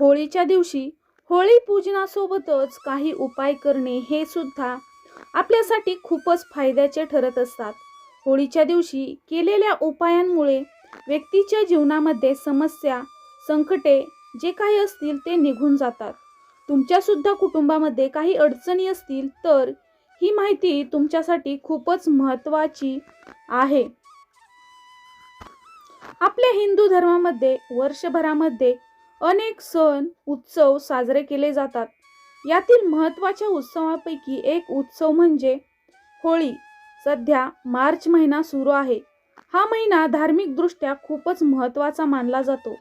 होळीच्या दिवशी होळी पूजनासोबतच काही उपाय करणे हे सुद्धा आपल्यासाठी खूपच फायद्याचे ठरत असतात. होळीच्या दिवशी केलेल्या उपायांमुळे व्यक्तीच्या जीवनामध्ये समस्या संकटे जे काही असतील ते निघून जातात. तुमच्यासुद्धा कुटुंबामध्ये काही अडचणी असतील तर ही माहिती तुमच्यासाठी खूपच महत्त्वाची आहे. आपल्या हिंदू धर्मामध्ये वर्षभरामध्ये अनेक सण उत्सव साजरे केले जातात. यातील महत्त्वाच्या उत्सवापैकी एक उत्सव म्हणजे होळी. सध्या मार्च महिना सुरू आहे. हा महिना धार्मिकदृष्ट्या खूपच महत्त्वाचा मानला जातो.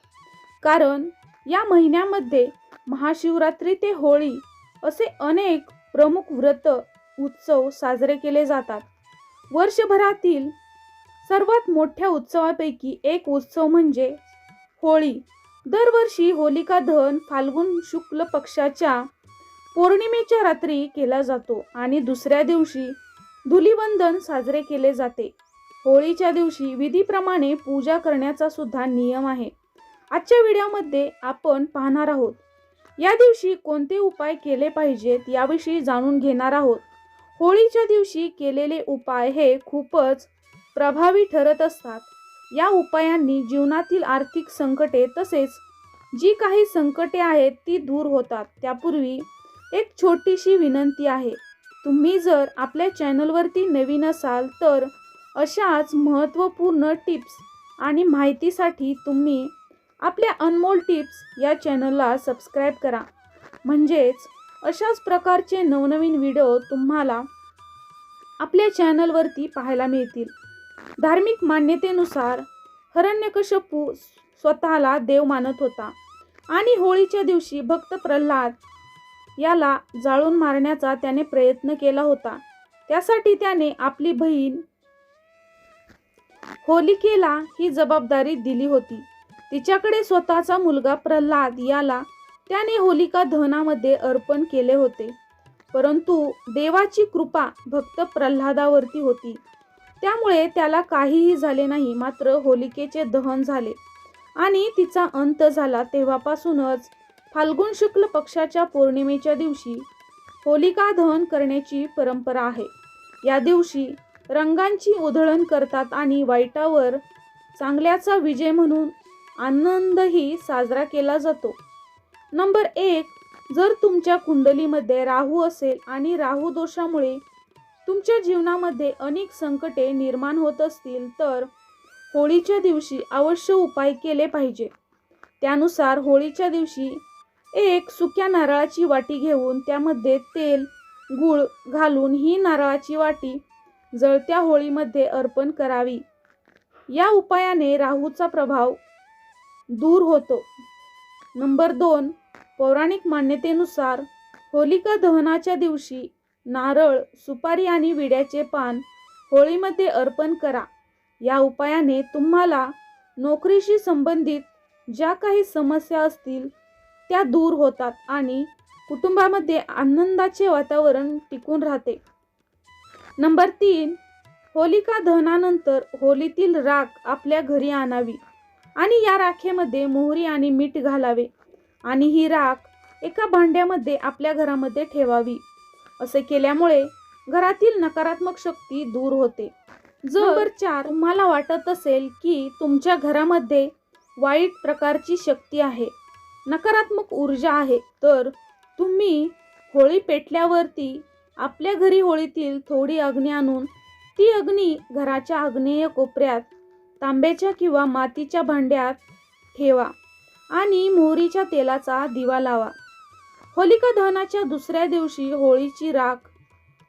कारण या महिन्यामध्ये महाशिवरात्री ते होळी असे अनेक प्रमुख व्रत उत्सव साजरे केले जातात. वर्षभरातील सर्वात मोठ्या उत्सवापैकी एक उत्सव म्हणजे होळी. दरवर्षी होलिका दहन फाल्गुन शुक्ल पक्षाच्या पौर्णिमेच्या रात्री केला जातो आणि दुसऱ्या दिवशी धुलिवंदन साजरे केले जाते. होळीच्या दिवशी विधीप्रमाणे पूजा करण्याचा सुद्धा नियम आहे. आजच्या व्हिडिओमध्ये आपण पाहणार आहोत या दिवशी कोणते उपाय केले पाहिजेत याविषयी जाणून घेणार आहोत. होळीच्या दिवशी केलेले उपाय हे खूपच प्रभावी ठरत असतात. या उपायांनी जीवनातील आर्थिक संकटे तसेच जी काही संकटे आहेत ती दूर होतात. त्यापूर्वी एक छोटीशी विनंती आहे. तुम्ही जर आपल्या चॅनलवरती नवीन असाल तर अशाच महत्त्वपूर्ण टिप्स आणि माहितीसाठी तुम्ही आपल्या अनमोल टिप्स या चॅनलला सबस्क्राईब करा. म्हणजेच अशाच प्रकारचे नवनवीन व्हिडिओ तुम्हाला आपल्या चॅनलवरती पाहायला मिळतील. धार्मिक मान्यतेनुसार हरण्यकशपू स्वतःला देव मानत होता. आणि होळीच्या दिवशी भक्त प्रल्हाद याला जाळून मारण्याचा त्याने प्रयत्न केला होता. त्यासाठी त्याने आपली बहीण होलिकेला ही जबाबदारी दिली होती. तिच्याकडे स्वतःचा मुलगा प्रल्हाद याला त्याने होलिका दहनामध्ये अर्पण केले होते. परंतु देवाची कृपा भक्त प्रल्हादावरती होती. त्यामुळे त्याला काहीही झाले नाही मात्र होलिकेचे दहन झाले. आणि तिचा अंत झाला तेव्हापासूनच फाल्गुन शुक्ल पक्षाच्या पौर्णिमेच्या दिवशी होलिका दहन करण्याची परंपरा आहे. या दिवशी रंगांची उधळण करतात आणि वाईटावर चांगल्याचा विजय म्हणून आनंदही साजरा केला जातो. नंबर एक जर तुमच्या कुंडलीमध्ये राहू असेल आणि राहू दोषामुळे तुमच्या जीवनामध्ये अनेक संकटे निर्माण होत असतील तर होळीच्या दिवशी अवश्य उपाय केले पाहिजे. त्यानुसार होळीच्या दिवशी एक सुक्या नारळाची वाटी घेऊन त्यामध्ये तेल गूळ घालून ही नारळाची वाटी जळत्या होळीमध्ये अर्पण करावी. या उपायाने राहूचा प्रभाव दूर होतो. नंबर दोन पौराणिक मान्यतेनुसार होलिका दहनाच्या दिवशी नारळ सुपारी आणि विड्याचे पान होळीमध्ये अर्पण करा. या उपायाने तुम्हाला नोकरीशी संबंधित ज्या काही समस्या असतील त्या दूर होतात आणि कुटुंबामध्ये आनंदाचे वातावरण टिकून राहते. नंबर तीन होलिका दहनानंतर होलीतील राख आपल्या घरी आणावी आणि या राखेमध्ये मोहरी आणि मीठ घालावे आणि ही राख एका भांड्यामध्ये आपल्या घरामध्ये ठेवावी. असे केल्यामुळे घरातील नकारात्मक शक्ती दूर होते. नंबर चार तुम्हाला वाटत असेल की तुमच्या घरामध्ये वाईट प्रकारची शक्ती आहे नकारात्मक ऊर्जा आहे तर तुम्ही होळी पेटल्यावरती आपल्या घरी होळीतील थोडी अग्नी आणून ती अग्नी घराच्या आग्नेय कोपऱ्यात तांब्याच्या किंवा मातीच्या भांड्यात ठेवा आणि मोहरीच्या तेलाचा दिवा लावा. होलिका दहनाच्या दुसऱ्या दिवशी होळीची राख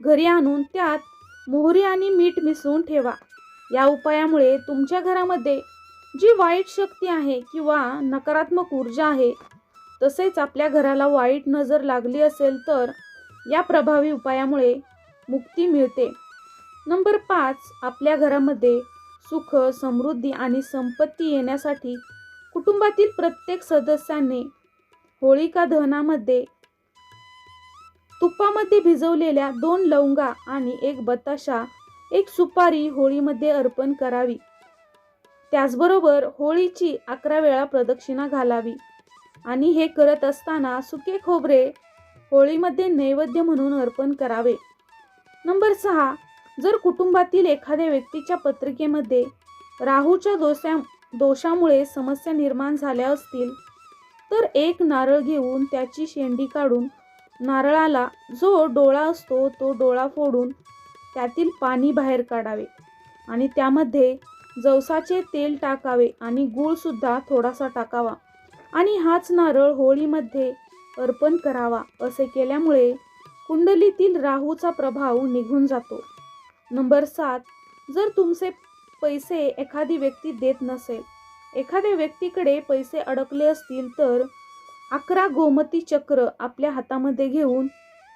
घरी आणून त्यात मोहरी आणि मीठ मिसळून ठेवा. या उपायामुळे तुमच्या घरामध्ये जी वाईट शक्ती आहे किंवा नकारात्मक ऊर्जा आहे तसेच आपल्या घराला वाईट नजर लागली असेल तर या प्रभावी उपायामुळे मुक्ती मिळते. नंबर पाच आपल्या घरामध्ये सुख समृद्धी आणि संपत्ती येण्यासाठी कुटुंबातील प्रत्येक सदस्याने होळिका दहनामध्ये तुपामध्ये भिजवलेल्या दोन लवंगा आणि एक बताशा एक सुपारी होळीमध्ये अर्पण करावी. त्याचबरोबर होळीची अकरा वेळा प्रदक्षिणा घालावी. आणि हे करत असताना सुके खोबरे होळीमध्ये नैवेद्य म्हणून अर्पण करावे. नंबर सहा जर कुटुंबातील एखाद्या व्यक्तीच्या पत्रिकेमध्ये राहूच्या दोषा दोषामुळे समस्या निर्माण झाल्या असतील तर एक नारळ घेऊन त्याची शेंडी काढून नारळाला जो डोळा असतो तो डोळा फोडून त्यातील पाणी बाहेर काढावे आणि त्यामध्ये जवसाचे तेल टाकावे आणि गूळसुद्धा थोडासा टाकावा आणि हाच नारळ होळीमध्ये अर्पण करावा असे केल्यामुळे कुंडलीतील राहूचा प्रभाव निघून जातो. नंबर सात जर तुमचे पैसे एखादी व्यक्ती देत नसेल एखाद्या व्यक्तीकडे पैसे अडकले असतील तर अकरा गोमती चक्र आपल्या हातामध्ये घेऊन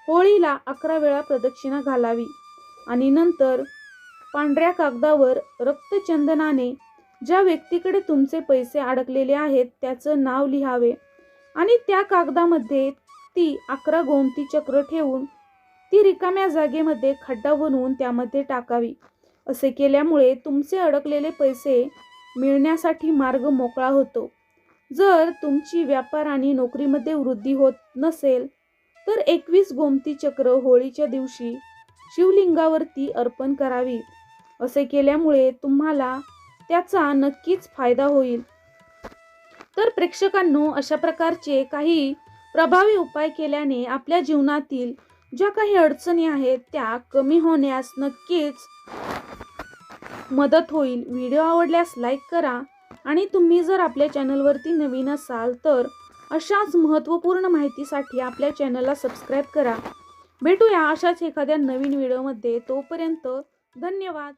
होळीला अकरा वेळा प्रदक्षिणा घालावी. आणि नंतर पांढऱ्या कागदावर रक्तचंदनाने ज्या व्यक्तीकडे तुमचे पैसे अडकलेले आहेत त्याचं नाव लिहावे. आणि त्या कागदामध्ये ती अकरा गोमती चक्र ठेवून ती रिकाम्या जागेमध्ये खड्डा बनवून त्यामध्ये टाकावी. असे केल्यामुळे तुमचे अडकलेले पैसे मिळण्यासाठी मार्ग मोकळा होतो. जर तुमची व्यापार आणि नोकरीमध्ये वृद्धी होत नसेल तर एकवीस गोमती चक्र होळीच्या दिवशी शिवलिंगावरती अर्पण करावी. असे केल्यामुळे तुम्हाला त्याचा नक्कीच फायदा होईल. तर प्रेक्षकांनो अशा प्रकारचे काही प्रभावी उपाय केल्याने आपल्या जीवनातील ज्या काही अडचणी आहेत त्या कमी होण्यास नक्कीच मदत होईल. व्हिडिओ आवडल्यास लाईक करा. आणि तुम्ही जर आपल्या चॅनलवरती नवीन असाल तर अशाच महत्त्वपूर्ण माहितीसाठी आपल्या चॅनलला सबस्क्राईब करा. भेटूया अशाच एखाद्या नवीन व्हिडिओमध्ये. तोपर्यंत धन्यवाद.